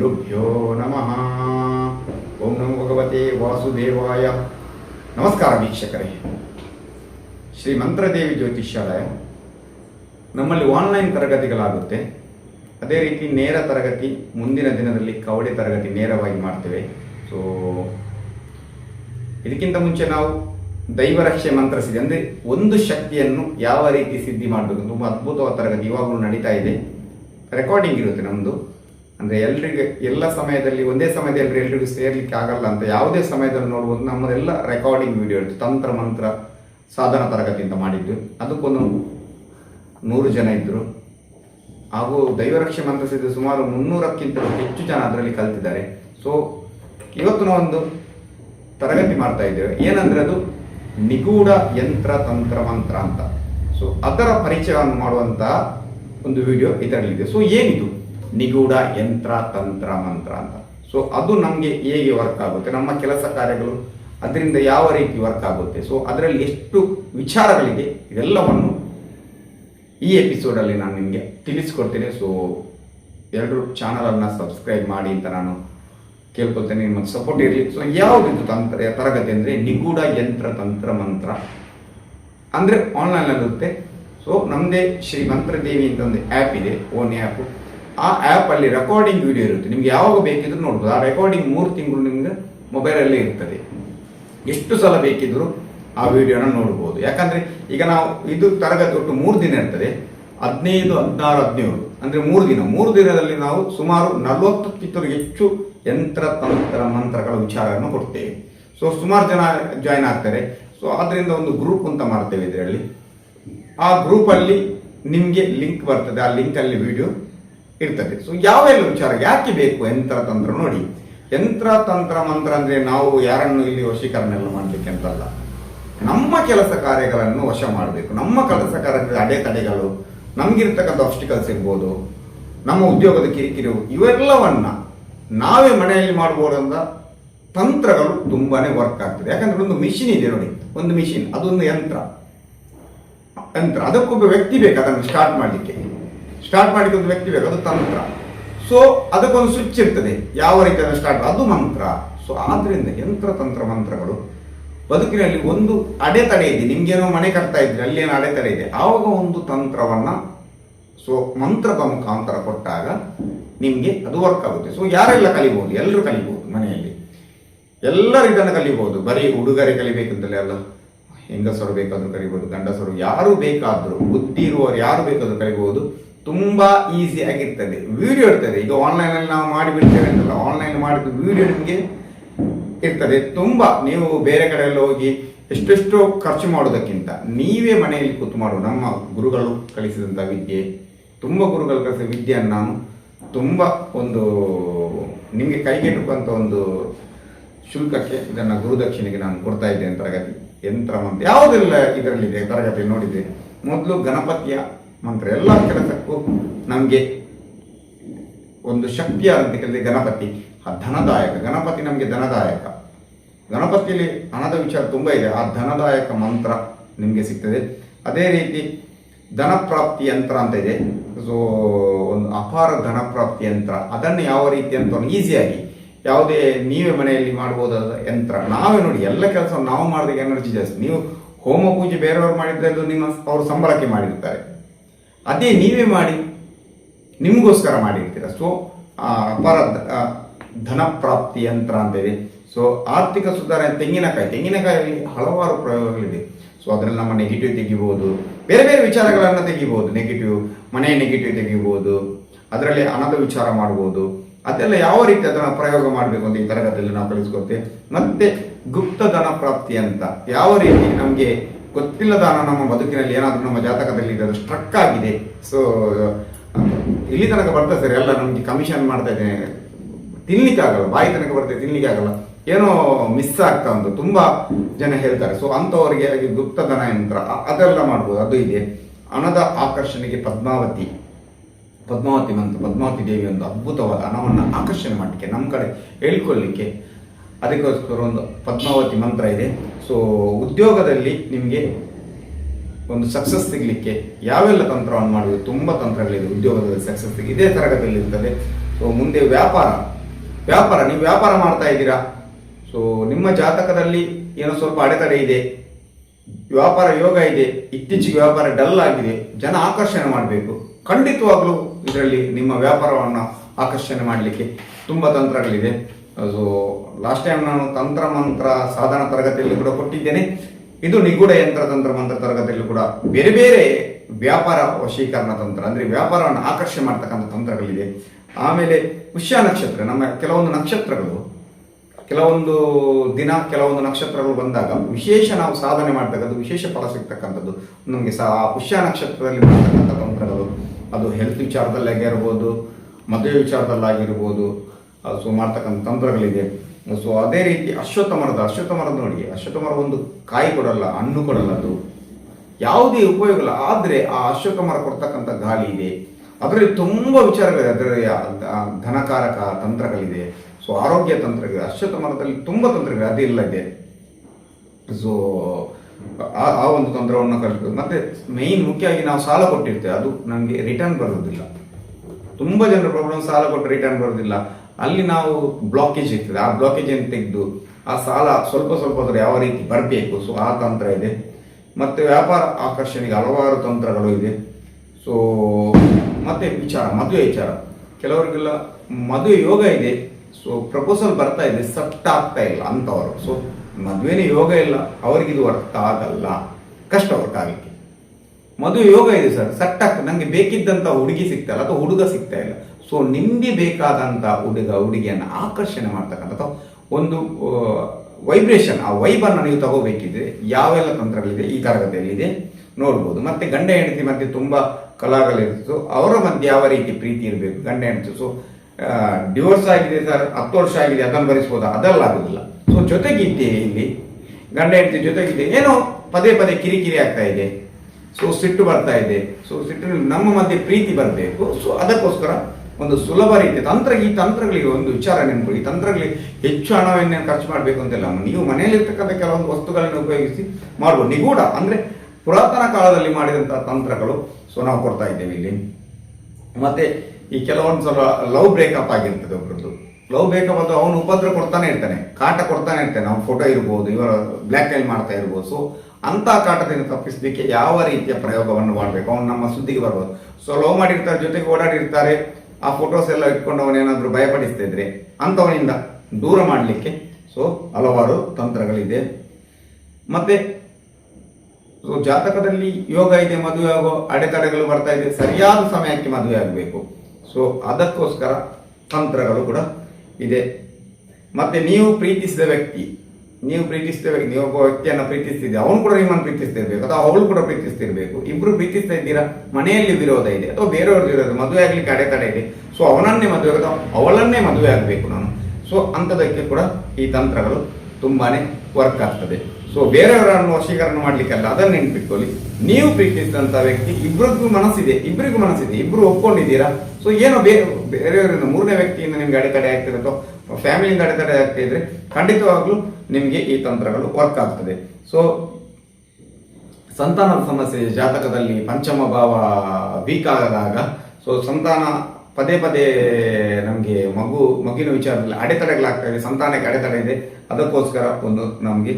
ಗುರುಭ್ಯೋ ನಮಃ ಓಂ ನಮೋ ಭಗವತೆ ವಾಸುದೇವಾಯ ನಮಸ್ಕಾರ ವೀಕ್ಷಕರೇ। ಶ್ರೀ ಮಂತ್ರದೇವಿ ಜ್ಯೋತಿಷ್ಯಾಲಯ ನಮ್ಮಲ್ಲಿ ಆನ್ಲೈನ್ ತರಗತಿಗಳಾಗುತ್ತೆ. ಅದೇ ರೀತಿ ನೇರ ತರಗತಿ, ಮುಂದಿನ ದಿನದಲ್ಲಿ ಕವಡೆ ತರಗತಿ ನೇರವಾಗಿ ಮಾಡ್ತೇವೆ. ಸೊ ಇದಕ್ಕಿಂತ ಮುಂಚೆ ನಾವು ದೈವರಕ್ಷೆ ಮಂತ್ರ ಅಂದರೆ ಒಂದು ಶಕ್ತಿಯನ್ನು ಯಾವ ರೀತಿ ಸಿದ್ಧಿ ಮಾಡಬೇಕು? ತುಂಬ ಅದ್ಭುತವಾದ ತರಗತಿ ಇವಾಗಲೂ ನಡೀತಾ ಇದೆ. ರೆಕಾರ್ಡಿಂಗ್ ಇರುತ್ತೆ ನಮ್ಮದು ಅಂದರೆ ಎಲ್ರಿಗೆ, ಎಲ್ಲ ಸಮಯದಲ್ಲಿ, ಒಂದೇ ಸಮಯದಲ್ಲಿ ಎಲ್ರಿಗೂ ಸೇರ್ಲಿಕ್ಕೆ ಆಗಲ್ಲ ಅಂತ ಯಾವುದೇ ಸಮಯದಲ್ಲಿ ನೋಡ್ಬೋದು. ನಮ್ಮದೆಲ್ಲ ರೆಕಾರ್ಡಿಂಗ್ ವಿಡಿಯೋ ಇರುತ್ತೆ. ತಂತ್ರ, ಮಂತ್ರ ಸಾಧನ ತರಗತಿ ಅಂತ ಮಾಡಿದ್ದು. ಅದಕ್ಕೊಂದು ನೂರು ಜನ ಇದ್ದರು ಹಾಗೂ ದೈವರಕ್ಷೆ ಮಂತ್ರ ಸಿದ್ಧ ಸುಮಾರು ಮುನ್ನೂರಕ್ಕಿಂತ ಹೆಚ್ಚು ಜನ ಅದರಲ್ಲಿ ಕಲ್ತಿದ್ದಾರೆ. ಸೊ ಇವತ್ತು ಒಂದು ತರಗತಿ ಮಾಡ್ತಾ ಇದ್ದೇವೆ. ಏನಂದ್ರೆ ಅದು ನಿಗೂಢ ಯಂತ್ರ, ತಂತ್ರ, ಮಂತ್ರ ಅಂತ. ಸೊ ಅದರ ಪರಿಚಯವನ್ನು ಮಾಡುವಂತಹ ಒಂದು ವಿಡಿಯೋ ಇದರಲ್ಲಿದೆ ಸೊ ಏನಿದು? ನಿಗೂಢ ಯಂತ್ರ ತಂತ್ರ ಮಂತ್ರ ಅಂತ. ಸೊ ಅದು ನಮಗೆ ಹೇಗೆ ವರ್ಕ್ ಆಗುತ್ತೆ? ನಮ್ಮ ಕೆಲಸ ಕಾರ್ಯಗಳು, ಅದರಿಂದ ಯಾವ ರೀತಿ ವರ್ಕ್ ಆಗುತ್ತೆ? ಸೊ ಅದರಲ್ಲಿ ಎಷ್ಟು ವಿಚಾರಗಳಿದೆ? ಇದೆಲ್ಲವನ್ನು ಈ ಎಪಿಸೋಡಲ್ಲಿ ನಾನು ನಿಮಗೆ ತಿಳಿಸ್ಕೊಡ್ತೇನೆ. ಸೊ ಎಲ್ಲರೂ ಚಾನಲನ್ನು ಸಬ್ಸ್ಕ್ರೈಬ್ ಮಾಡಿ ಅಂತ ನಾನು ಕೇಳ್ಕೊಳ್ತೇನೆ. ನಿಮ್ಮ ಸಪೋರ್ಟ್ ಇರಲಿ. ಸೊ ಯಾವುದು ತಂತ್ರ, ತರಗತಿ ಅಂದರೆ ನಿಗೂಢ ಯಂತ್ರ ತಂತ್ರ ಮಂತ್ರ ಅಂದರೆ ಆನ್ಲೈನಲ್ಲಿರುತ್ತೆ ಸೊ ನಮ್ಮದೇ ಶ್ರೀ ಮಂತ್ರದೇವಿ ಅಂತ ಒಂದು ಆ್ಯಪ್ ಇದೆ. ಓನ್ ಆ್ಯಪ್ ಆ ಆ್ಯಪಲ್ಲಿ ರೆಕಾರ್ಡಿಂಗ್ ವಿಡಿಯೋ ಇರುತ್ತೆ. ನಿಮ್ಗೆ ಯಾವಾಗ ಬೇಕಿದ್ರು ನೋಡ್ಬೋದು. ಆ ರೆಕಾರ್ಡಿಂಗ್ ಮೂರು ತಿಂಗಳು ನಿಮ್ಗೆ ಮೊಬೈಲಲ್ಲೇ ಇರ್ತದೆ. ಎಷ್ಟು ಸಲ ಬೇಕಿದ್ರು ಆ ವಿಡಿಯೋನ ನೋಡ್ಬೋದು. ಯಾಕಂದ್ರೆ ಈಗ ನಾವು ಇದು ತರಗತಿ ಒಟ್ಟು ಮೂರು ದಿನ ಇರ್ತದೆ. ಹದಿನೈದು, ಹದಿನಾರು, ಹದಿನೇಳು. ಅಂದ್ರೆ ಮೂರು ದಿನ. ಮೂರು ದಿನದಲ್ಲಿ ನಾವು ಸುಮಾರು ನಲವತ್ತಕ್ಕಿಂತಲೂ ಹೆಚ್ಚು ಯಂತ್ರ, ತಂತ್ರ, ಮಂತ್ರಗಳ ವಿಚಾರವನ್ನು ಕೊಡ್ತೇವೆ. ಸೊ ಸುಮಾರು ಜನ ಜಾಯ್ನ್ ಆಗ್ತಾರೆ. ಸೊ ಅದರಿಂದ ಒಂದು ಗ್ರೂಪ್ ಅಂತ ಮಾಡ್ತೇವೆ ಇದರಲ್ಲಿ. ಆ ಗ್ರೂಪಲ್ಲಿ ನಿಮಗೆ ಲಿಂಕ್ ಬರ್ತದೆ. ಆ ಲಿಂಕಲ್ಲಿ ವಿಡಿಯೋ ಇರ್ತದೆ. ಸೊ ಯಾವೆಲ್ಲ ವಿಚಾರ, ಯಾಕೆ ಬೇಕು ಯಂತ್ರ ತಂತ್ರ ನೋಡಿ. ಯಂತ್ರ, ತಂತ್ರ, ಮಂತ್ರ ಅಂದ್ರೆ ನಾವು ಯಾರನ್ನು ಇಲ್ಲಿ ವಶೀಕರಣ ಎಲ್ಲ ಮಾಡ್ಲಿಕ್ಕೆ ಅಂತಲ್ಲ ನಮ್ಮ ಕೆಲಸ ಕಾರ್ಯಗಳನ್ನು ವಶ ಮಾಡಬೇಕು. ನಮ್ಮ ಕೆಲಸ ಕಾರ್ಯದ ಅಡೆತಡೆಗಳು, ನಮ್ಗಿರ್ತಕ್ಕಂಥ ಆಬ್ಸ್ಟಿಕಲ್ಸ್ ಇರ್ಬೋದು, ನಮ್ಮ ಉದ್ಯೋಗದ ಕಿರಿಕಿರಿ, ಇವೆಲ್ಲವನ್ನ ನಾವೇ ಮನೆಯಲ್ಲಿ ಮಾಡಬಹುದಂತ ತಂತ್ರಗಳು ತುಂಬಾನೇ ವರ್ಕ್ ಆಗ್ತದೆ. ಯಾಕಂದ್ರೆ ಒಂದು ಮಿಷಿನ್ ಇದೆ ನೋಡಿ. ಒಂದು ಮಿಷಿನ್ ಅದೊಂದು ಯಂತ್ರ. ಯಂತ್ರ, ಅದಕ್ಕೊಬ್ಬ ವ್ಯಕ್ತಿ ಬೇಕು, ಅದನ್ನು ಸ್ಟಾರ್ಟ್ ಮಾಡಲಿಕ್ಕೆ. ಸ್ಟಾರ್ಟ್ ಮಾಡಲಿಕ್ಕೆ ಒಂದು ವ್ಯಕ್ತಿ ಬೇಕು ಅದು ತಂತ್ರ. ಸೊ ಅದಕ್ಕೊಂದು ಸ್ವಿಚ್ ಇರ್ತದೆ. ಯಾವ ರೀತಿ ಸ್ಟಾರ್ಟ್ ಅದು ಮಂತ್ರ. ಸೊ ಆದ್ರಿಂದ ಯಂತ್ರ, ತಂತ್ರ, ಮಂತ್ರಗಳು ಬದುಕಿನಲ್ಲಿ ಒಂದು ಅಡೆತಡೆ ಇದೆ. ನಿಮ್ಗೇನೋ ಮನೆ ಕಟ್ತಾ ಇದ್ರೆ ಅಲ್ಲಿ ಏನೋ ಅಡೆತಡೆ ಇದೆ. ಆವಾಗ ಒಂದು ತಂತ್ರವನ್ನ ಸೊ ಮಂತ್ರದ ಮುಖಾಂತರ ಕೊಟ್ಟಾಗ ನಿಮ್ಗೆ ಅದು ವರ್ಕ್ ಆಗುತ್ತೆ. ಸೊ ಯಾರೆಲ್ಲ ಕಲಿಬಹುದು ಎಲ್ಲರೂ ಕಲಿಬಹುದು ಮನೆಯಲ್ಲಿ. ಎಲ್ಲರೂ ಇದನ್ನು ಕಲಿಬಹುದು ಬರೀ ಹುಡುಗರೇ ಕಲಿಬೇಕಂತಲೇ ಅಲ್ಲ. ಹೆಂಗಸರು ಬೇಕಾದ್ರೂ ಕಲಿಬಹುದು ಗಂಡಸರು ಯಾರು ಬೇಕಾದ್ರೂ, ಬುದ್ಧಿ ಇರುವವರು ಯಾರು ಬೇಕಾದ್ರೂ ಕಲಿಬಹುದು ತುಂಬಾ ಈಸಿ ಆಗಿರ್ತದೆ. ವಿಡಿಯೋ ಇರ್ತದೆ. ಇದು ಆನ್ಲೈನ್ ಅಲ್ಲಿ ನಾವು ಮಾಡಿಬಿಡ್ತೇವೆ ಅಂತಲ್ಲ ಆನ್ಲೈನ್ ಮಾಡಿದ ವಿಡಿಯೋ ನಿಮಗೆ ಇರ್ತದೆ. ತುಂಬಾ ನೀವು ಬೇರೆ ಕಡೆ ಎಲ್ಲ ಹೋಗಿ ಎಷ್ಟೆಷ್ಟೋ ಖರ್ಚು ಮಾಡೋದಕ್ಕಿಂತ ನೀವೇ ಮನೆಯಲ್ಲಿ ಕೂತು ಮಾಡುವ. ನಮ್ಮ ಗುರುಗಳು ಕಲಿಸಿದಂಥ ವಿದ್ಯೆ, ತುಂಬ ಗುರುಗಳು ಕಲಿಸಿದ ವಿದ್ಯೆಯನ್ನು ನಾನು ತುಂಬ ಒಂದು ನಿಮಗೆ ಕೈಗೆಟುಕುವಂಥ ಒಂದು ಶುಲ್ಕಕ್ಕೆ ಇದನ್ನು ಗುರುದಕ್ಷಿಣೆಗೆ ನಾನು ಕೊಡ್ತಾ ಇದ್ದೇನೆ ತರಗತಿ ಯಂತ್ರ ಮಂತ್ರ ಯಾವುದೆಲ್ಲ ಇದರಲ್ಲಿದೆ? ತರಗತಿ ನೋಡಿದೆ. ಮೊದಲು ಗಣಪತಿಯ ಮಂತ್ರ ಎಲ್ಲ ಕೆಲಸಕ್ಕೂ ನಮಗೆ ಒಂದು ಶಕ್ತಿ ಅಂತ ಗಣಪತಿ. ಆ ಧನದಾಯಕ, ಗಣಪತಿ ನಮಗೆ ಧನದಾಯಕ. ಗಣಪತಿಯಲ್ಲಿ ಹಣದ ವಿಚಾರ ತುಂಬ ಇದೆ. ಆ ಧನದಾಯಕ ಮಂತ್ರ ನಿಮಗೆ ಸಿಗ್ತದೆ. ಅದೇ ರೀತಿ ಧನಪ್ರಾಪ್ತಿ ಯಂತ್ರ ಅಂತ ಇದೆ. ಸೊ ಒಂದು ಅಪಾರ ಧನಪ್ರಾಪ್ತಿ ಯಂತ್ರ. ಅದನ್ನು ಯಾವ ರೀತಿ ಅಂತ ಈಸಿಯಾಗಿ. ಯಾವುದೇ ನೀವೇ ಮನೆಯಲ್ಲಿ ಮಾಡಬಹುದಾದ ಯಂತ್ರ. ನಾವೇ ನೋಡಿ, ಎಲ್ಲ ಕೆಲಸ ನಾವು ಮಾಡಿದಾಗ ಎನರ್ಜಿ ಜಾಸ್ತಿ. ನೀವು ಹೋಮ ಪೂಜೆ ಬೇರೆಯವರು ಮಾಡಿದ್ರೆ ನಿಮ್ಮ ಅವರು ಸಂಬಳಕ್ಕೆ ಮಾಡಿರ್ತಾರೆ. ಅದೇ ನೀವೇ ಮಾಡಿ. ನಿಮಗೋಸ್ಕರ ಮಾಡಿರ್ತೀರ. ಸೊ ಅಪಾರ ಧನ ಪ್ರಾಪ್ತಿ ಯಂತ್ರ ಅಂತ ಇದೆ ಸೊ ಆರ್ಥಿಕ ಸುಧಾರಣೆ, ತೆಂಗಿನಕಾಯಿ. ತೆಂಗಿನಕಾಯಿಯಲ್ಲಿ ಹಲವಾರು ಪ್ರಯೋಗಗಳಿದೆ. ಸೊ ಅದರಲ್ಲಿ ನಮ್ಮ ನೆಗೆಟಿವ್ ತೆಗಿಬಹುದು ಬೇರೆ ಬೇರೆ ವಿಚಾರಗಳನ್ನು ತೆಗಿಬಹುದು ನೆಗೆಟಿವ್ ಮನೆ ನೆಗೆಟಿವ್ ತೆಗಿಬಹುದು ಅದರಲ್ಲಿ ಹಣದ ವಿಚಾರ ಮಾಡಬಹುದು ಅದೆಲ್ಲ ಯಾವ ರೀತಿ ಅದನ್ನು ಪ್ರಯೋಗ ಮಾಡಬೇಕು ಅಂತ ಈ ತರಗತಿಯಲ್ಲಿ ನಾವು ಕಲಿಸ್ಕೊಡ್ತೇವೆ ಮತ್ತೆ ಗುಪ್ತ ಧನ ಪ್ರಾಪ್ತಿ ಅಂತ ಯಾವ ರೀತಿ ನಮಗೆ ಗೊತ್ತಿಲ್ಲದ ಹಣ ನಮ್ಮ ಬದುಕಿನಲ್ಲಿ ಏನಾದರೂ ನಮ್ಮ ಜಾತಕದಲ್ಲಿ ಇದೆ ಸ್ಟ್ರಕ್ ಆಗಿದೆ. ಸೊ ಇಲ್ಲಿ ತನಕ ಬರ್ತಾ ಸರ್ ಎಲ್ಲ ನಮಗೆ ಕಮಿಷನ್ ಮಾಡ್ತಾ ಇದ್ದೇನೆ. ತಿನ್ಲಿಕ್ಕೆ ಆಗಲ್ಲ, ಬಾಯಿ ತನಕ ಬರ್ತದೆ ತಿನ್ಲಿಕ್ಕೆ ಆಗಲ್ಲ. ಏನೋ ಮಿಸ್ ಆಗ್ತಾ ಉಂಟು, ತುಂಬಾ ಜನ ಹೇಳ್ತಾರೆ. ಸೊ ಅಂಥವರಿಗೆ ಗುಪ್ತಧನ ಯಂತ್ರ ಅದೆಲ್ಲ ಮಾಡ್ಬೋದು, ಅದು ಇದೆ. ಹಣದ ಆಕರ್ಷಣೆಗೆ ಪದ್ಮಾವತಿ. ಪದ್ಮಾವತಿ ಮಂತ್ರ ಪದ್ಮಾವತಿ ದೇವಿ ಒಂದು ಅದ್ಭುತವಾದ ಹಣವನ್ನು ಆಕರ್ಷಣೆ ಮಾಡಲಿಕ್ಕೆ ನಮ್ಮ ಕಡೆ ಹೇಳ್ಕೊಳ್ಳಿಕ್ಕೆ ಅದಕ್ಕೋಸ್ಕರ ಒಂದು ಪದ್ಮಾವತಿ ಮಂತ್ರ ಇದೆ. ಸೊ ಉದ್ಯೋಗದಲ್ಲಿ ನಿಮಗೆ ಒಂದು ಸಕ್ಸಸ್ ಸಿಗಲಿಕ್ಕೆ ಯಾವೆಲ್ಲ ತಂತ್ರವನ್ನು ಮಾಡುವುದು ತುಂಬ ತಂತ್ರಗಳಿದೆ, ಉದ್ಯೋಗದಲ್ಲಿ ಸಕ್ಸಸ್ ಇದೇ ತರಗತಿಯಲ್ಲಿ ಇರ್ತದೆ. ಸೊ ಮುಂದೆ ವ್ಯಾಪಾರ. ವ್ಯಾಪಾರ, ನೀವು ವ್ಯಾಪಾರ ಮಾಡ್ತಾ ಇದ್ದೀರಾ? ಸೊ ನಿಮ್ಮ ಜಾತಕದಲ್ಲಿ ಏನೋ ಸ್ವಲ್ಪ ಅಡೆತಡೆ ಇದೆ. ವ್ಯಾಪಾರ ಯೋಗ ಇದೆ. ಇತ್ತೀಚೆಗೆ ವ್ಯಾಪಾರ ಡಲ್ ಆಗಿದೆ. ಜನ ಆಕರ್ಷಣೆ ಮಾಡಬೇಕು. ಖಂಡಿತವಾಗ್ಲೂ ಇದರಲ್ಲಿ ನಿಮ್ಮ ವ್ಯಾಪಾರವನ್ನು ಆಕರ್ಷಣೆ ಮಾಡಲಿಕ್ಕೆ ತುಂಬ ತಂತ್ರಗಳಿದೆ. ಸೊ ಲಾಸ್ಟ್ ಟೈಮ್ ನಾನು ತಂತ್ರ ಮಂತ್ರ ಸಾಧನ ತರಗತಿಯಲ್ಲಿ ಕೂಡ ಕೊಟ್ಟಿದ್ದೇನೆ. ಇದು ನಿಗೂಢ ಯಂತ್ರ ತಂತ್ರ ಮಂತ್ರ ತರಗತಿಯಲ್ಲಿ ಕೂಡ ಬೇರೆ ಬೇರೆ ವ್ಯಾಪಾರ ವಶೀಕರಣ ತಂತ್ರ, ಅಂದ್ರೆ ವ್ಯಾಪಾರವನ್ನು ಆಕರ್ಷಣೆ ಮಾಡ್ತಕ್ಕಂಥ ತಂತ್ರಗಳಿದೆ. ಆಮೇಲೆ ಪುಷ್ಯ ನಕ್ಷತ್ರ, ನಮ್ಮ ಕೆಲವೊಂದು ನಕ್ಷತ್ರಗಳು, ಕೆಲವೊಂದು ದಿನ, ಕೆಲವೊಂದು ನಕ್ಷತ್ರಗಳು ಬಂದಾಗ ವಿಶೇಷ ನಾವು ಸಾಧನೆ ಮಾಡ್ತಕ್ಕಂಥದ್ದು, ವಿಶೇಷ ಫಲ ಸಿಗ್ತಕ್ಕಂಥದ್ದು, ನಮಗೆ ಸಹ ಆ ಪುಷ್ಯ ನಕ್ಷತ್ರದಲ್ಲಿ ಮಾಡ್ತಕ್ಕಂಥ ತಂತ್ರಗಳು, ಅದು ಹೆಲ್ತ್ ವಿಚಾರದಲ್ಲಾಗಿರ್ಬೋದು ಮದುವೆ ವಿಚಾರದಲ್ಲಾಗಿರ್ಬೋದು ಸೊ ಮಾಡ್ತಕ್ಕಂಥ ತಂತ್ರಗಳಿದೆ. ಸೊ ಅದೇ ರೀತಿ ಅಶ್ವತ್ಥ ಮರದ ಅಶ್ವತ್ಥ ಮರದ ನೋಡಿ, ಅಶ್ವತ್ಥ ಮರ ಒಂದು ಕಾಯಿ ಕೊಡಲ್ಲ, ಹಣ್ಣು ಕೊಡಲ್ಲ ಅದು. ಯಾವುದೇ ಉಪಯೋಗ ಇಲ್ಲ, ಆದರೆ ಆ ಅಶ್ವತ್ಥ ಮರ ಕೊಡ್ತಕ್ಕಂಥ ಗಾಳಿ ಇದೆ. ಅದರಲ್ಲಿ ತುಂಬ ವಿಚಾರಗಳಿದೆ, ಅದರಲ್ಲಿ ಧನಕಾರಕ ತಂತ್ರಗಳಿದೆ. ಸೊ ಆರೋಗ್ಯ ತಂತ್ರಗಳಿದೆ, ಅಶ್ವತ್ಥ ಮರದಲ್ಲಿ ತುಂಬ ತಂತ್ರಗಳಿದೆ ಅದಿಲ್ಲ ಇದೆ. ಸೊ ಆ ಒಂದು ತಂತ್ರವನ್ನು ಕಲಿತು ಮತ್ತೆ ಮೇಯ್ನ್ ಮುಖ್ಯವಾಗಿ ನಾವು ಸಾಲ ಕೊಟ್ಟಿರ್ತೇವೆ, ಅದು ನಮಗೆ ರಿಟರ್ನ್ ಬರೋದಿಲ್ಲ ತುಂಬ ಜನರ ಪ್ರಾಬ್ಲಮ್ ಸಾಲ ಕೊಟ್ಟು ರಿಟರ್ನ್ ಬರೋದಿಲ್ಲ ಅಲ್ಲಿ ನಾವು ಬ್ಲಾಕೇಜ್ ಇರ್ತದೆ. ಆ ಬ್ಲಾಕೇಜ್ ಏನು ತೆಗೆದು, ಆ ಸಾಲ ಸ್ವಲ್ಪ ಸ್ವಲ್ಪ ಅದರ ಯಾವ ರೀತಿ ಬರಬೇಕು? ಸೊ ಆ ತಂತ್ರ ಇದೆ. ಮತ್ತು ವ್ಯಾಪಾರ ಆಕರ್ಷಣೆಗೆ ಹಲವಾರು ತಂತ್ರಗಳು ಇದೆ. ಸೊ ಮತ್ತು ವಿಚಾರ, ಮದುವೆ ವಿಚಾರ. ಕೆಲವರಿಗೆಲ್ಲ ಮದುವೆ ಯೋಗ ಇದೆ. ಸೊ ಪ್ರಪೋಸಲ್ ಬರ್ತಾ ಇದೆ. ಸಟ್ ಆಗ್ತಾ ಇಲ್ಲ ಅಂಥವರು ಸೊ ಮದುವೆನೇ ಯೋಗ ಇಲ್ಲ. ಅವರಿಗೆ ಇದು ಅರ್ಥ ಆಗಲ್ಲ. ಕಷ್ಟ ವರ್ಕ್ ಆಗಲಿಕ್ಕೆ ಮದುವೆ ಯೋಗ ಇದೆ ಸರ್. ಸಟ್ ಆಗ್ತದೆ ನನಗೆ ಬೇಕಿದ್ದಂಥ ಹುಡುಗಿ ಸಿಗ್ತಾ ಇಲ್ಲ, ಅಥವಾ ಹುಡುಗ ಸಿಗ್ತಾ ಇಲ್ಲ. ಸೊ ನಿಮಗೆ ಬೇಕಾದಂಥ ಹುಡುಗ ಹುಡುಗಿಯನ್ನು ಆಕರ್ಷಣೆ ಮಾಡ್ತಕ್ಕಂಥ ಒಂದು ವೈಬ್ರೇಷನ್ ಆ ವೈಬನ್ನು ನೀವು ತಗೋಬೇಕಿದ್ರೆ ಯಾವೆಲ್ಲ ತಂತ್ರಗಳಿದೆ ಈ ತರಗತಿಯಲ್ಲಿ ಇದೆ ನೋಡ್ಬೋದು. ಮತ್ತೆ ಗಂಡ ಹೆಂಡತಿ ಮಧ್ಯೆ ತುಂಬ ಕಲಾಗಳಿರ್ತಿತ್ತು ಅವರ ಮಧ್ಯೆ ಯಾವ ರೀತಿ ಪ್ರೀತಿ ಇರಬೇಕು? ಗಂಡ ಹೆಂಡತಿ. ಸೊ ಡಿವೋರ್ಸ್ ಆಗಿದೆ ಸರ್, ಹತ್ತು ವರ್ಷ ಆಗಿದೆ, ಅದನ್ನು ಭರಿಸ್ಬೋದು? ಅದೆಲ್ಲ ಆಗೋದಿಲ್ಲ. ಸೊ ಜೊತೆಗಿದ್ದೆ ಇಲ್ಲಿ, ಗಂಡ ಹೆಂಡತಿ ಜೊತೆಗಿದೆ ಏನೋ ಪದೇ ಪದೇ ಕಿರಿಕಿರಿ ಆಗ್ತಾ ಇದೆ. ಸೊ ಸಿಟ್ಟು ಬರ್ತಾ ಇದೆ. ಸೊ ಸಿಟ್ಟು ನಮ್ಮ ಮಧ್ಯೆ ಪ್ರೀತಿ ಬರಬೇಕು. ಸೊ ಅದಕ್ಕೋಸ್ಕರ ಒಂದು ಸುಲಭ ರೀತಿ ತಂತ್ರ, ಈ ತಂತ್ರಗಳಿಗೆ ಒಂದು ವಿಚಾರ ನೆನಪು ಈ ತಂತ್ರಗಳಿಗೆ ಹೆಚ್ಚು ಹಣವನ್ನೇನು ಖರ್ಚು ಮಾಡಬೇಕು ಅಂತಿಲ್ಲ ನೀವು ಮನೆಯಲ್ಲಿರ್ತಕ್ಕಂಥ ಕೆಲವೊಂದು ವಸ್ತುಗಳನ್ನು ಉಪಯೋಗಿಸಿ ಮಾಡ್ಬೋದು. ನಿಗೂಢ, ಅಂದರೆ ಪುರಾತನ ಕಾಲದಲ್ಲಿ ಮಾಡಿದಂಥ ತಂತ್ರಗಳು. ಸೊ ನಾವು ಕೊಡ್ತಾ ಇದ್ದೇವೆ ಇಲ್ಲಿ. ಮತ್ತೆ ಈ ಕೆಲವೊಂದು ಸಲ ಲವ್ ಬ್ರೇಕಪ್ ಆಗಿರ್ತದೆ ಒಬ್ಬರದ್ದು ಲವ್ ಬ್ರೇಕಪ್ ಅದು ಅವನು ಉಪದ್ರ ಕೊಡ್ತಾನೆ ಇರ್ತಾನೆ, ಕಾಟ ಕೊಡ್ತಾನೆ ಇರ್ತಾನೆ. ಅವ್ನ ಫೋಟೋ ಇರ್ಬೋದು, ಇವರ ಬ್ಲ್ಯಾಕ್ ಮೇಲ್ ಮಾಡ್ತಾ ಇರ್ಬೋದು. ಸೊ ಅಂತ ಕಾಟದಿಂದ ತಪ್ಪಿಸಲಿಕ್ಕೆ ಯಾವ ರೀತಿಯ ಪ್ರಯೋಗವನ್ನು ಮಾಡಬೇಕು? ಅವನು ನಮ್ಮ ಸುದ್ದಿಗೆ ಬರ್ಬೋದು. ಸೊ ಲವ್ ಮಾಡಿರ್ತಾರೆ, ಜೊತೆಗೆ ಓಡಾಡಿರ್ತಾರೆ. ಆ ಫೋಟೋಸ್ ಎಲ್ಲ ಇಟ್ಕೊಂಡು ಅವನೇನಾದ್ರೂ ಭಯಪಡಿಸ್ತಾ ಇದ್ರೆ ಅಂಥವನಿಂದ ದೂರ ಮಾಡಲಿಕ್ಕೆ ಸೊ ಹಲವಾರು ತಂತ್ರಗಳಿದೆ. ಮತ್ತೆ ಸೊ ಜಾತಕದಲ್ಲಿ ಯೋಗ ಇದೆ, ಮದುವೆ ಆಗೋ ಅಡೆತಡೆಗಳು ಬರ್ತಾ ಇದೆ, ಸರಿಯಾದ ಸಮಯಕ್ಕೆ ಮದುವೆ ಆಗಬೇಕು. ಸೊ ಅದಕ್ಕೋಸ್ಕರ ತಂತ್ರಗಳು ಕೂಡ ಇದೆ. ಮತ್ತೆ ನೀವು ಪ್ರೀತಿಸಿದ ವ್ಯಕ್ತಿ ನೀವು ಪ್ರೀತಿಸ್ತೇವೆ ನೀವು ಒಬ್ಬ ವ್ಯಕ್ತಿಯನ್ನು ಪ್ರೀತಿಸ್ತಿದ್ದೆ ಅವನು ಕೂಡ ನಿಮ್ಮನ್ನು ಪ್ರೀತಿಸ್ತಿರ್ಬೇಕು, ಅಥವಾ ಅವಳು ಕೂಡ ಪ್ರೀತಿಸ್ತಿರ್ಬೇಕು, ಇಬ್ರು ಪ್ರೀತಿಸ್ತಾ ಇದ್ದೀರಾ? ಮನೆಯಲ್ಲಿ ವಿರೋಧ ಇದೆ, ಅಥವಾ ಬೇರೆಯವ್ರ ವಿರೋಧ ಮದುವೆ ಆಗ್ಲಿಕ್ಕೆ ಅಡೆತಡೆ ಇದೆ. ಸೊ ಅವನನ್ನೇ ಮದುವೆ ಅಥವಾ ಅವಳನ್ನೇ ಮದುವೆ ಆಗಬೇಕು ನಾನು. ಸೊ ಅಂಥದಕ್ಕೆ ಕೂಡ ಈ ತಂತ್ರಗಳು ತುಂಬಾನೇ ವರ್ಕ್ ಆಗ್ತದೆ. ಸೊ ಬೇರೆಯವರನ್ನು ವಶೀಕರಣ ಮಾಡಲಿಕ್ಕಲ್ಲ, ಅದನ್ನ ನೆನ್ಪಿಟ್ಕೊಳ್ಳಿ. ನೀವು ಪ್ರೀತಿಸಿದಂಥ ವ್ಯಕ್ತಿ ಇಬ್ಬರಿಗೂ ಮನಸ್ಸಿದೆ ಇಬ್ಬರಿಗೂ ಮನಸ್ಸಿದೆ, ಇಬ್ರು ಒಪ್ಕೊಂಡಿದ್ದೀರಾ? ಸೊ ಏನೋ ಬೇರೆ ಬೇರೆಯವರಿಂದ ಮೂರನೇ ವ್ಯಕ್ತಿಯಿಂದ ನಿಮ್ಗೆ ಅಡೆತಡೆ ಅಥವಾ ಫ್ಯಾಮಿಲಿಯಿಂದ ಅಡೆತಡೆ ಆಗ್ತಾ ಇದ್ರೆ ಖಂಡಿತವಾಗ್ಲೂ ನಿಮಗೆ ಈ ತಂತ್ರಗಳು ವರ್ಕ್ ಆಗ್ತದೆ. ಸೊ ಸಂತಾನದ ಸಮಸ್ಯೆ ಜಾತಕದಲ್ಲಿ ಪಂಚಮ ಭಾವ ವೀಕ್ ಆದಾಗ ಸೊ ಸಂತಾನ ಪದೇ ಪದೇ ನಮಗೆ ಮಗು, ಮಗಿನ ವಿಚಾರದಲ್ಲಿ ಅಡೆತಡೆಗಳಾಗ್ತಾ ಇದೆ, ಸಂತಾನಕ್ಕೆ ಅಡೆತಡೆ ಇದೆ. ಅದಕ್ಕೋಸ್ಕರ ಒಂದು ನಮಗೆ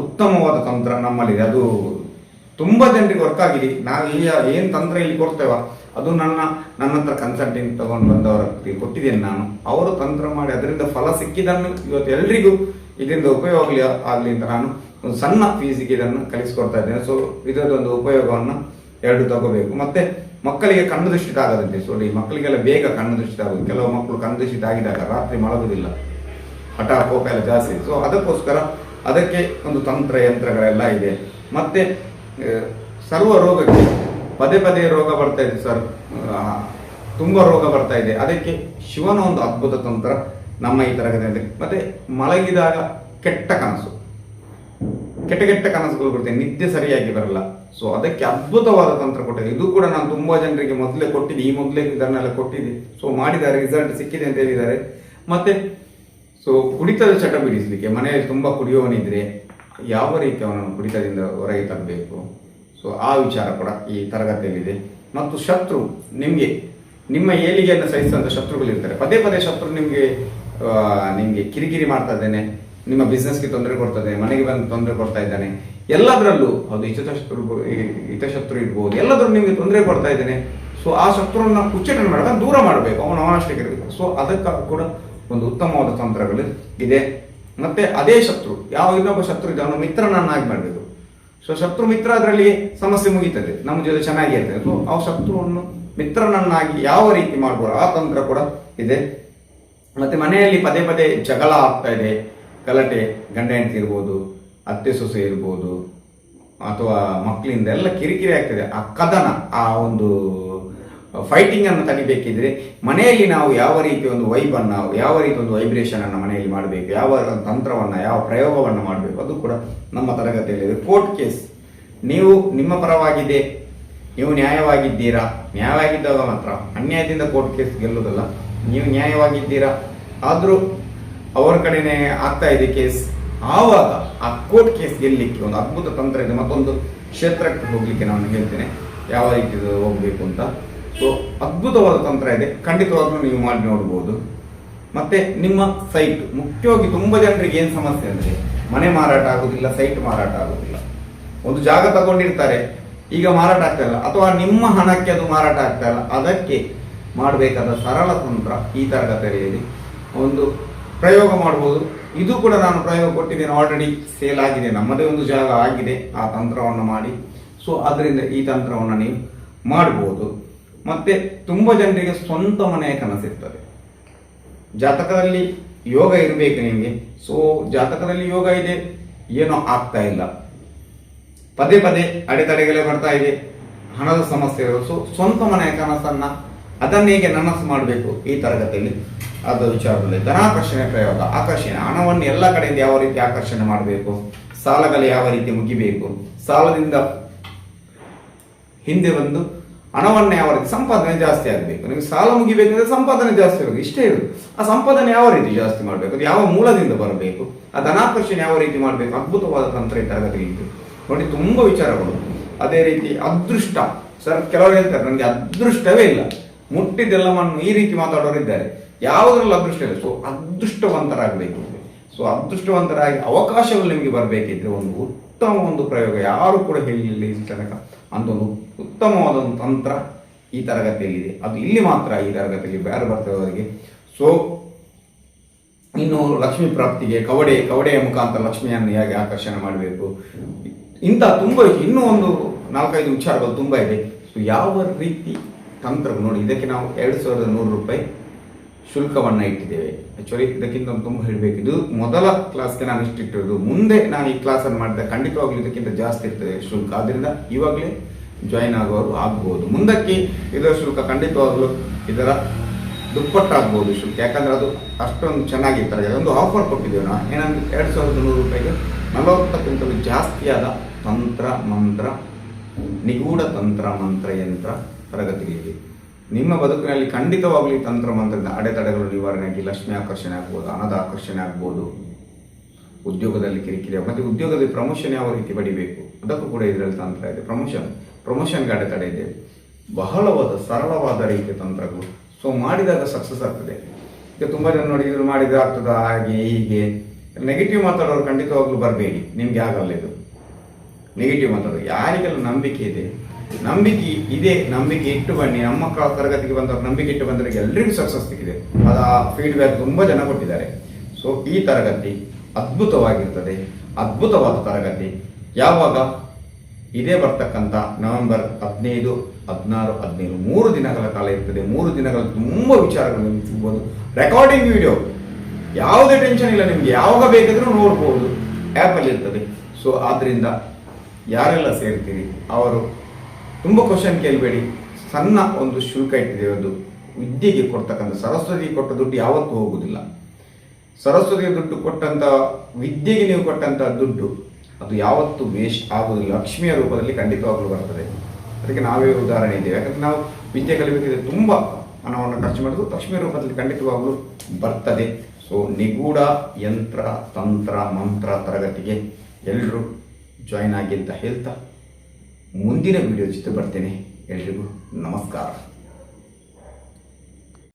ಉತ್ತಮವಾದ ತಂತ್ರ ನಮ್ಮಲ್ಲಿದೆ. ಅದು ತುಂಬ ಜನರಿಗೆ ವರ್ಕ್ ಆಗಿದೆ. ನಾವು ಈ ಏನು ತಂತ್ರ ಇಲ್ಲಿ ಕೊಡ್ತೇವ? ಅದು ನನ್ನ ನನ್ನ ಹತ್ರ ಕನ್ಸಲ್ಟಿಂಗ್ ತಗೊಂಡು ಬಂದವರ ಕೊಟ್ಟಿದ್ದೇನೆ ನಾನು. ಅವರು ತಂತ್ರ ಮಾಡಿ ಅದರಿಂದ ಫಲ ಸಿಕ್ಕಿದನ್ನು ಇವತ್ತು ಎಲ್ರಿಗೂ ಇದರಿಂದ ಉಪಯೋಗ ಆಗಲಿ ಅಂತ ನಾನು ಒಂದು ಸಣ್ಣ ಫೀಸಿಗೆ ಇದನ್ನು ಕಲಿಸ್ಕೊಡ್ತಾ ಇದ್ದೇನೆ. ಸೊ ಇದರದೊಂದು ಉಪಯೋಗವನ್ನು ಎರಡು ತಗೋಬೇಕು. ಮತ್ತೆ ಮಕ್ಕಳಿಗೆ ಕಣ್ಣು ದೃಷ್ಟಿತ ಆಗದಂತೆ. ಸೊ ಈ ಮಕ್ಕಳಿಗೆಲ್ಲ ಬೇಗ ಕಣ್ಣು ದೃಷ್ಟಿತ ಆಗುತ್ತೆ ಕೆಲವು ಮಕ್ಕಳು ಕಣ್ಣು ದೃಷ್ಟಿತ ಆಗಿದಾಗ ರಾತ್ರಿ ಮಲಗುವುದಿಲ್ಲ. ಹಠ, ಕೋಪ ಎಲ್ಲ ಜಾಸ್ತಿ ಸೊ ಅದಕ್ಕೋಸ್ಕರ ಅದಕ್ಕೆ ಒಂದು ತಂತ್ರ ಯಂತ್ರಗಳೆಲ್ಲ ಇದೆ. ಮತ್ತೆ ಸರ್ವ ರೋಗಕ್ಕೆ ಪದೇ ಪದೇ ರೋಗ ಬರ್ತಾ ಇದೆ ಸರ್. ತುಂಬ ರೋಗ ಬರ್ತಾ ಇದೆ. ಅದಕ್ಕೆ ಶಿವನ ಒಂದು ಅದ್ಭುತ ತಂತ್ರ ನಮ್ಮ ಈ ತರಗತಿಯಲ್ಲಿ. ಮತ್ತೆ ಮಲಗಿದಾಗ ಕೆಟ್ಟ ಕನಸು. ಕೆಟ್ಟ ಕೆಟ್ಟ ಕನಸುಗಳು ಬರುತ್ತೆ. ನಿದ್ದೆ ಸರಿಯಾಗಿ ಬರಲ್ಲ. ಸೊ ಅದಕ್ಕೆ ಅದ್ಭುತವಾದ ತಂತ್ರ ಕೊಟ್ಟಿದೆ. ಇದು ಕೂಡ ನಾನು ತುಂಬಾ ಜನರಿಗೆ ಮೊದಲೇ ಕೊಟ್ಟಿದ್ದೆ. ಈ ಮೊದಲೇ ಇದನ್ನೆಲ್ಲ ಕೊಟ್ಟಿದ್ದೆ. ಸೊ ಮಾಡಿದ್ದಾರೆ ರಿಸಲ್ಟ್ ಸಿಕ್ಕಿದೆ ಅಂತ ಹೇಳಿದ್ದಾರೆ. ಮತ್ತೆ ಸೊ ಕುಡಿತದ ಚಟ ಬಿಡಿಸಲಿಕ್ಕೆ ಮನೆಯಲ್ಲಿ ತುಂಬಾ ಕುಡಿಯುವವನಿದ್ರೆ ಯಾವ ರೀತಿ ಅವನನ್ನು ಕುಡಿತದಿಂದ ಹೊರಗೆ ತರಬೇಕು? ಸೊ ಆ ವಿಚಾರ ಕೂಡ ಈ ತರಗತಿಯಲ್ಲಿದೆ. ಮತ್ತು ಶತ್ರು ನಿಮಗೆ, ನಿಮ್ಮ ಏಳಿಗೆಯನ್ನು ಶತ್ರುಗಳು ಇರ್ತಾರೆ. ಪದೇ ಪದೇ ಶತ್ರು ನಿಮಗೆ ನಿಮಗೆ ಕಿರಿಕಿರಿ ಮಾಡ್ತಾ ಇದ್ದೇನೆ. ನಿಮ್ಮ ಬಿಸ್ನೆಸ್ಗೆ ತೊಂದರೆ ಕೊಡ್ತದೆ ಮನೆಗೆ ಬಂದು ತೊಂದರೆ ಕೊಡ್ತಾ ಇದ್ದಾನೆ. ಎಲ್ಲದರಲ್ಲೂ, ಅದು ಹಿತಶತ್ರು ಹಿತಶತ್ರು ಇರ್ಬೋದು, ಎಲ್ಲದರಲ್ಲೂ ನಿಮಗೆ ತೊಂದರೆ ಕೊಡ್ತಾ ಇದ್ದೇನೆ. ಸೊ ಆ ಶತ್ರುವನ್ನು ಕುಚ್ಚಿಟ್ಟು ಮಾಡಿದಾಗ ದೂರ ಮಾಡಬೇಕು. ಅವನು ಅವನಷ್ಟಕ್ಕೆ ಇರಬೇಕು. ಸೊ ಅದಕ್ಕಾಗಿ ಕೂಡ ಒಂದು ಉತ್ತಮವಾದ ತಂತ್ರಗಳು ಇದೆ ಮತ್ತೆ ಅದೇ ಶತ್ರು ಯಾವ ಇನ್ನೊಬ್ಬ ಶತ್ರು ಇದೆ ಅವನ ಮಿತ್ರನನ್ನಾಗಿ ಮಾಡಬೇಕು. ಸೊ ಶತ್ರು ಮಿತ್ರ ಅದರಲ್ಲಿ ಸಮಸ್ಯೆ ಮುಗೀತದೆ. ನಮ್ಮ ಜೊತೆ ಚೆನ್ನಾಗಿ ಇರ್ತದೆ. ಸೊ ಆ ಶತ್ರುವನ್ನು ಮಿತ್ರನನ್ನಾಗಿ ಯಾವ ರೀತಿ ಮಾಡ್ಬೋದು? ಆ ತಂತ್ರ ಕೂಡ ಇದೆ. ಮತ್ತೆ ಮನೆಯಲ್ಲಿ ಪದೇ ಪದೇ ಜಗಳ ಆಗ್ತಾ ಇದೆ. ಗಲಾಟೆ, ಗಂಡ ಹೆಂಡತಿ ಇರ್ಬೋದು, ಅತ್ತೆ ಸೊಸೆ ಇರ್ಬೋದು, ಅಥವಾ ಮಕ್ಕಳಿಂದ ಎಲ್ಲ ಕಿರಿಕಿರಿ ಆಗ್ತದೆ ಆ ಕದನ, ಆ ಒಂದು ಫೈಟಿಂಗ್ ಅನ್ನು ತಡಿಬೇಕಿದ್ರೆ ಮನೆಯಲ್ಲಿ ನಾವು ಯಾವ ರೀತಿ ಒಂದು ವೈಬ್ ಅನ್ನ, ಯಾವ ರೀತಿ ಒಂದು ವೈಬ್ರೇಷನ್ ಅನ್ನ ಮನೆಯಲ್ಲಿ ಮಾಡಬೇಕು, ಯಾವ ತಂತ್ರವನ್ನ, ಯಾವ ಪ್ರಯೋಗವನ್ನು ಮಾಡಬೇಕು, ಅದು ಕೂಡ ನಮ್ಮ ತರಗತಿಯಲ್ಲಿ ಕೋರ್ಟ್ ಕೇಸ್ ನೀವು ನಿಮ್ಮ ಪರವಾಗಿದೆ, ನೀವು ನ್ಯಾಯವಾಗಿದ್ದೀರಾ? ನ್ಯಾಯವಾಗಿದ್ದಾಗ ಮಾತ್ರ. ಅನ್ಯಾಯದಿಂದ ಕೋರ್ಟ್ ಕೇಸ್ ಗೆಲ್ಲೋದಲ್ಲ. ನೀವು ನ್ಯಾಯವಾಗಿದ್ದೀರಾ? ಆದರೂ ಅವರ ಕಡೆನೇ ಆಗ್ತಾ ಇದೆ ಕೇಸ್ ಆವಾಗ ಆ ಕೋರ್ಟ್ ಕೇಸ್ ಗೆಲ್ಲಲಿಕ್ಕೆ ಒಂದು ಅದ್ಭುತ ತಂತ್ರ ಇದೆ. ಮತ್ತೊಂದು ಕ್ಷೇತ್ರಕ್ಕೆ ಹೋಗ್ಲಿಕ್ಕೆ ನಾನು ಹೇಳ್ತೇನೆ. ಯಾವ ರೀತಿ ಹೋಗ್ಬೇಕು ಅಂತ. ಸೊ ಅದ್ಭುತವಾದ ತಂತ್ರ ಇದೆ. ಖಂಡಿತವಾಗ್ಲೂ ನೀವು ಮಾಡಿ ನೋಡ್ಬೋದು. ಮತ್ತೆ ನಿಮ್ಮ ಸೈಟ್ ಮುಖ್ಯವಾಗಿ ತುಂಬಾ ಜನರಿಗೆ ಏನ್ ಸಮಸ್ಯೆ ಅಂದ್ರೆ, ಮನೆ ಮಾರಾಟ ಆಗುದಿಲ್ಲ ಸೈಟ್ ಮಾರಾಟ ಆಗುದಿಲ್ಲ. ಒಂದು ಜಾಗ ತಗೊಂಡಿರ್ತಾರೆ. ಈಗ ಮಾರಾಟ ಆಗ್ತಾ ಇಲ್ಲ. ಅಥವಾ ನಿಮ್ಮ ಹಣಕ್ಕೆ ಅದು ಮಾರಾಟ ಆಗ್ತಾ ಇಲ್ಲ. ಅದಕ್ಕೆ ಮಾಡಬೇಕಾದ ಸರಳ ತಂತ್ರ ಈ ತರಗತಿಯಲ್ಲಿ ಒಂದು ಪ್ರಯೋಗ ಮಾಡಬಹುದು ಇದು ಕೂಡ ನಾನು ಪ್ರಯೋಗ ಕೊಟ್ಟಿದ್ದೇನೆ. ಆಲ್ರೆಡಿ ಸೇಲ್ ಆಗಿದೆ. ನಮ್ಮದೇ ಒಂದು ಜಾಗ ಆಗಿದೆ. ಆ ತಂತ್ರವನ್ನು ಮಾಡಿ. ಸೊ ಅದರಿಂದ ಈ ತಂತ್ರವನ್ನು ನೀವು ಮಾಡಬಹುದು ಮತ್ತೆ ತುಂಬಾ ಜನರಿಗೆ ಸ್ವಂತ ಮನೆಯ ಕನಸಿರ್ತದೆ ಜಾತಕದಲ್ಲಿ ಯೋಗ ಇರಬೇಕು ನಿಮಗೆ. ಸೊ ಜಾತಕದಲ್ಲಿ ಯೋಗ ಇದೆ, ಏನೋ ಆಗ್ತಾ ಇಲ್ಲ. ಪದೇ ಪದೇ ಅಡೆತಡೆಗಳೇ ಬರ್ತಾ ಇದೆ, ಹಣದ ಸಮಸ್ಯೆ ಸೊ ಸ್ವಂತ ಮನೆಯ ಕನಸನ್ನ ಅದನ್ನ ಹೇಗೆ ನನಸು ಮಾಡಬೇಕು ಈ ತರಗತಿಯಲ್ಲಿ? ಅದರ ವಿಚಾರದಲ್ಲಿ ಧನಾಕರ್ಷಣೆ ಪ್ರಯೋಗ, ಆಕರ್ಷಣೆ. ಹಣವನ್ನು ಎಲ್ಲ ಕಡೆಯಿಂದ ಯಾವ ರೀತಿ ಆಕರ್ಷಣೆ ಮಾಡಬೇಕು? ಸಾಲಗಳು ಯಾವ ರೀತಿ ಮುಗಿಬೇಕು? ಸಾಲದಿಂದ ಹಿಂದೆ ಬಂದು ಹಣವನ್ನ ಯಾವ ರೀತಿ ಸಂಪಾದನೆ ಜಾಸ್ತಿ ಆಗಬೇಕು. ನಿಮಗೆ ಸಾಲ ಮುಗಿಬೇಕಂದ್ರೆ ಸಂಪಾದನೆ ಜಾಸ್ತಿ ಆಗಬೇಕು. ಇಷ್ಟೇ ಇರೋದು. ಆ ಸಂಪಾದನೆ ಯಾವ ರೀತಿ ಜಾಸ್ತಿ ಮಾಡಬೇಕು? ಅದು ಯಾವ ಮೂಲದಿಂದ ಬರಬೇಕು? ಆ ಧನಾಕರ್ಷಣೆ ಯಾವ ರೀತಿ ಮಾಡಬೇಕು? ಅದ್ಭುತವಾದ ತಂತ್ರ ಈ ತರಗತಿ ಇದ್ದು. ನೋಡಿ, ತುಂಬ ವಿಚಾರಗಳು. ಅದೇ ರೀತಿ ಅದೃಷ್ಟ. ಸರ್, ಕೆಲವರು ಹೇಳ್ತಾರೆ, ನನಗೆ ಅದೃಷ್ಟವೇ ಇಲ್ಲ. ಮುಟ್ಟಿದ್ದೆಲ್ಲವನ್ನು ಈ ರೀತಿ ಮಾತಾಡೋರು ಇದ್ದಾರೆ. ಯಾವುದ್ರಲ್ಲಿ ಅದೃಷ್ಟ ಇಲ್ಲ? ಸೊ ಅದೃಷ್ಟವಂತರಾಗಬೇಕು. ಸೊ ಅದೃಷ್ಟವಂತರಾಗಿ ಅವಕಾಶಗಳು ನಿಮಗೆ ಬರಬೇಕಿದ್ರೆ ಒಂದು ಉತ್ತಮ ಒಂದು ಪ್ರಯೋಗ ಯಾರು ಕೂಡ ಹೇಳಲಿಲ್ಲ ಈ ತನಕ. ಅಂತ ಒಂದು ಉತ್ತಮವಾದ ಒಂದು ತಂತ್ರ ಈ ತರಗತಿಯಲ್ಲಿದೆ. ಅದು ಇಲ್ಲಿ ಮಾತ್ರ ಈ ತರಗತಿಯಲ್ಲಿ ಬೇರೆ ಬರ್ತದೆ ಅವರಿಗೆ. ಸೊ ಇನ್ನು ಲಕ್ಷ್ಮಿ ಪ್ರಾಪ್ತಿಗೆ ಕವಡೆ, ಕವಡೆಯ ಮುಖಾಂತರ ಲಕ್ಷ್ಮಿಯನ್ನು ಹೇಗೆ ಆಕರ್ಷಣೆ ಮಾಡಬೇಕು? ಇಂಥ ತುಂಬ ಇನ್ನೂ ಒಂದು ನಾಲ್ಕೈದು ವಿಚಾರಗಳು ತುಂಬ ಇದೆ. ಸೊ ಯಾವ ರೀತಿ ತಂತ್ರ ನೋಡಿ, ಇದಕ್ಕೆ ನಾವು ಎರಡು ಸಾವಿರದ ನೂರು ರೂಪಾಯಿ ಶುಲ್ಕವನ್ನು ಇಟ್ಟಿದ್ದೇವೆ. ಆಕ್ಚುಲಿ ಇದಕ್ಕಿಂತ ಒಂದು ತುಂಬ ಹೇಳಬೇಕು ಇದು ಮೊದಲ ಕ್ಲಾಸ್ಗೆ ನಾನು ಇಷ್ಟಿಟ್ಟಿರೋದು, ಮುಂದೆ ನಾನು ಈ ಕ್ಲಾಸನ್ನು ಮಾಡಿದ ಖಂಡಿತವಾಗ್ಲೂ ಇದಕ್ಕಿಂತ ಜಾಸ್ತಿ ಇರ್ತದೆ ಶುಲ್ಕ. ಆದ್ದರಿಂದ ಇವಾಗಲೇ ಜಾಯಿನ್ ಆಗೋರು ಆಗ್ಬೋದು. ಮುಂದಕ್ಕೆ ಇದರ ಶುಲ್ಕ ಖಂಡಿತವಾಗಲೂ ಇದರ ದುಪ್ಪಟ್ಟಾಗ್ಬೋದು ಶುಲ್ಕ. ಯಾಕಂದರೆ ಅದು ಅಷ್ಟೊಂದು ಚೆನ್ನಾಗಿರ್ತಾರೆ ಅದೊಂದು ಆಫರ್ ಕೊಟ್ಟಿದ್ದೇವೆ ನಾವು. ಏನಂದ್ರೆ ಎರಡು ಸಾವಿರದ ನೂರು ರೂಪಾಯಿಗೆ ನಲವತ್ತಕ್ಕಿಂತಲೂ ಜಾಸ್ತಿಯಾದ ತಂತ್ರ, ಮಂತ್ರ, ನಿಗೂಢ ತಂತ್ರ, ಮಂತ್ರ, ಯಂತ್ರ ತರಗತಿಗಳಿವೆ ನಿಮ್ಮ ಬದುಕಿನಲ್ಲಿ ಖಂಡಿತವಾಗಲಿ ತಂತ್ರ ಮಂತ್ರದ ಅಡೆತಡೆಗಳು ನಿವಾರಣೆ ಆಗಿ ಲಕ್ಷ್ಮಿ ಆಕರ್ಷಣೆ ಆಗ್ಬೋದು, ಹಣದ ಆಕರ್ಷಣೆ ಆಗ್ಬೋದು. ಉದ್ಯೋಗದಲ್ಲಿ ಕಿರಿಕಿರಿ ಮತ್ತೆ ಉದ್ಯೋಗದಲ್ಲಿ ಪ್ರಮೋಷನ್ ಯಾವ ರೀತಿ ಪಡಿಬೇಕು? ಅದಕ್ಕೂ ಕೂಡ ಇದರಲ್ಲಿ ತಂತ್ರ ಇದೆ. ಪ್ರಮೋಷನ್ ಪ್ರಮೋಷನ್ಗೆ ಅಡೆತಡೆ ಇದೆ. ಬಹಳವಾದ ಸರಳವಾದ ರೀತಿಯ ತಂತ್ರಗಳು. ಸೊ ಮಾಡಿದಾಗ ಸಕ್ಸಸ್ ಆಗ್ತದೆ. ಈಗ ತುಂಬ ಜನ ನೋಡಿ, ಇದ್ರು ಮಾಡಿದ್ರೆ ಆಗ್ತದ? ಹಾಗೆ, ಹೀಗೆ. ನೆಗೆಟಿವ್ ಮಾತಾಡೋರು ಖಂಡಿತವಾಗ್ಲೂ ಬರಬೇಡಿ. ನಿಮ್ಗೆ ಆಗಲ್ಲ ಇದು. ನೆಗೆಟಿವ್ ಮಾತಾಡೋದು ಯಾರಿಗೆಲ್ಲ ನಂಬಿಕೆ ಇದೆ ನಂಬಿಕೆ ಇದೆ, ನಂಬಿಕೆ ಇಟ್ಟು ಬನ್ನಿ. ನಮ್ಮ ತರಗತಿಗೆ ಬಂದವರು ನಂಬಿಕೆ ಇಟ್ಟು ಬಂದರೆ ಎಲ್ಲರಿಗೂ ಸಕ್ಸಸ್ ಸಿಕ್ಕಿದೆ. ಅದ ಫೀಡ್ಬ್ಯಾಕ್ ತುಂಬಾ ಜನ ಕೊಟ್ಟಿದ್ದಾರೆ. ಸೊ ಈ ತರಗತಿ ಅದ್ಭುತವಾಗಿರ್ತದೆ. ಅದ್ಭುತವಾದ ತರಗತಿ. ಯಾವಾಗ? ಇದೇ ಬರ್ತಕ್ಕಂಥ ನವೆಂಬರ್ ಹದಿನೈದು, ಹದಿನಾರು ಹದಿನೈದು ಮೂರು ದಿನಗಳ ಕಾಲ ಇರ್ತದೆ. ಮೂರು ದಿನಗಳ ತುಂಬ ವಿಚಾರಗಳನ್ನು ಸಿಗ್ಬೋದು ರೆಕಾರ್ಡಿಂಗ್ ವಿಡಿಯೋ ಯಾವುದೇ ಟೆನ್ಷನ್ ಇಲ್ಲ ನಿಮ್ಗೆ. ಯಾವಾಗ ಬೇಕಿದ್ರೂ ನೋಡ್ಬೋದು. ಆ್ಯಪಲ್ಲಿ ಇರ್ತದೆ. ಸೊ ಆದ್ದರಿಂದ ಯಾರೆಲ್ಲ ಸೇರ್ತೀರಿ? ಅವರು ತುಂಬ ಕ್ವಶನ್ ಕೇಳಬೇಡಿ. ಸಣ್ಣ ಒಂದು ಶುಲ್ಕ ಇಟ್ಟಿದೆ ಅದು ವಿದ್ಯೆಗೆ ಕೊಡ್ತಕ್ಕಂಥ ಸರಸ್ವತಿ ಕೊಟ್ಟ ದುಡ್ಡು ಯಾವತ್ತೂ ಹೋಗುವುದಿಲ್ಲ ಸರಸ್ವತಿಗೆ ದುಡ್ಡು ಕೊಟ್ಟಂತ, ವಿದ್ಯೆಗೆ ನೀವು ಕೊಟ್ಟಂತ ದುಡ್ಡು, ಅದು ಯಾವತ್ತೂ ವೇಸ್ಟ್ ಆಗುವುದಿಲ್ಲ ಲಕ್ಷ್ಮಿಯ ರೂಪದಲ್ಲಿ ಖಂಡಿತವಾಗ್ಲೂ ಬರ್ತದೆ. ಅದಕ್ಕೆ ನಾವೇ ಉದಾಹರಣೆ ಇದ್ದೇವೆ. ಯಾಕಂದರೆ ನಾವು ವಿದ್ಯೆ ಕಲಿಬೇಕಿದ್ರೆ ತುಂಬ ಹಣವನ್ನು ಖರ್ಚು ಮಾಡೋದು ಲಕ್ಷ್ಮಿಯ ರೂಪದಲ್ಲಿ ಖಂಡಿತವಾಗಲು ಬರ್ತದೆ. ಸೊ ನಿಗೂಢ ಯಂತ್ರ, ತಂತ್ರ, ಮಂತ್ರ ತರಗತಿಗೆ ಎಲ್ಲರೂ ಜಾಯಿನ್ ಆಗಿ ಅಂತ ಹೇಳ್ತಾ ಮುಂದಿನ ವಿಡಿಯೋ ಜೊತೆ ಬರ್ತೇನೆ. ಎಲ್ರಿಗೂ ನಮಸ್ಕಾರ.